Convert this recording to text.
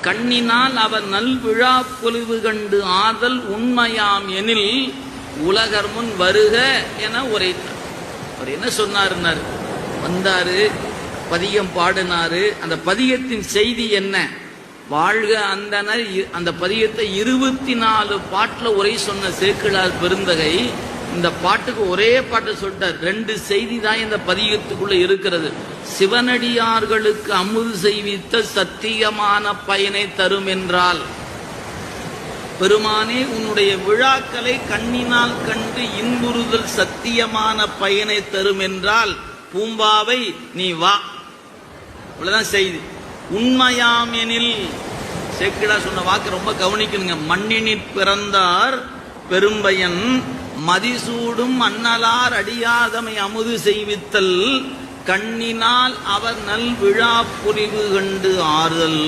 கண்ணினால் அவர் நல் விழா பொலிவு கண்டு ஆதல் உண்மையாம் எனில் உலகர் முன் வருக என உரைத்தார். அவர் என்ன சொன்னாருன்னாரு? வந்தாரு பதிகம் பாடினாரு. அந்த பதிகத்தின் செய்தி என்ன? வாழ்க அந்தனர் இ- அந்த பதிகத்தை இருபத்தி நாலு பாட்டுல உரை சொன்ன சேக்கிழார் பெருந்தகை இந்த பாட்டுக்கு ஒரே பாட்டு சொல்லிட்டார். ரெண்டு செய்தி தான் இந்த பதியத்துக்குள்ள இருக்கிறது. சிவனடியார்களுக்கு அமுது செய்வித்த சத்தியமான பயனை தரும் என்றால் பெருமானே உன்னுடைய விழாக்களை கண்ணினால் கண்டு இன்புறுதல் சத்தியமான பயனை தரும் என்றால் பூம்பாவை நீ வா. இவ்வளவுதான் செய்தி. உண்மையாம் எனில் சேக்கிடா சொன்ன வாக்கு ரொம்ப கவனிக்கணுங்க. மண்ணினிற் பிறந்தார் பெரும்பயன் மதிசூடும் அன்னலார் அடியாதமை அமுது செய்வித்தல் கண்ணினால் அவர் நல் விழா புரிவு கண்டு ஆறுதல்.